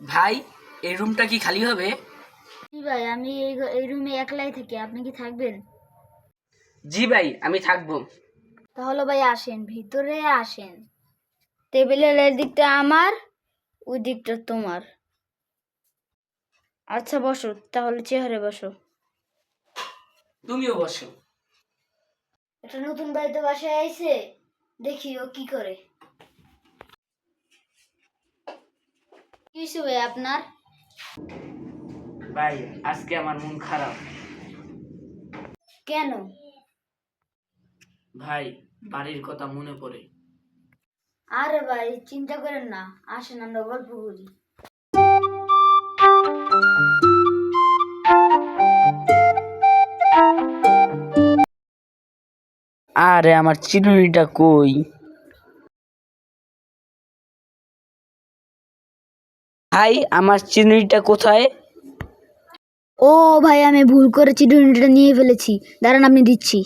ভাই এই রুমটা কি খালি হবে? জি ভাই আমি এই এই রুমে একলাই থাকি আপনি কি থাকবেন? জি ভাই আমি থাকব। তাহলে ভাই আসেন ভিতরে আসেন। টেবিলের এই দিকটা আমার ওই দিকটা তোমার। আচ্ছা বসো তাহলে চেহারে বসো। তুমিও বসো। একটা নতুন বাড়িতে বাসায় আইছে দেখি ও কি করে। কি হয়েছে আপনার? ভাই আজকে আমার মন খারাপ। কেন? ভাই বাড়ির কথা মনে পড়ে। আরে ভাই চিন্তা করেন না। আসেন আমরা গল্প করি। আরে আমার চিরুনিটা কই? ভাই, আমার চিরুনিটা কোথায়? ও ভাই, আমি ভুল করে চিরুনিটা নিয়ে ফেলেছি। দাঁড়ান, আমি দিচ্ছি।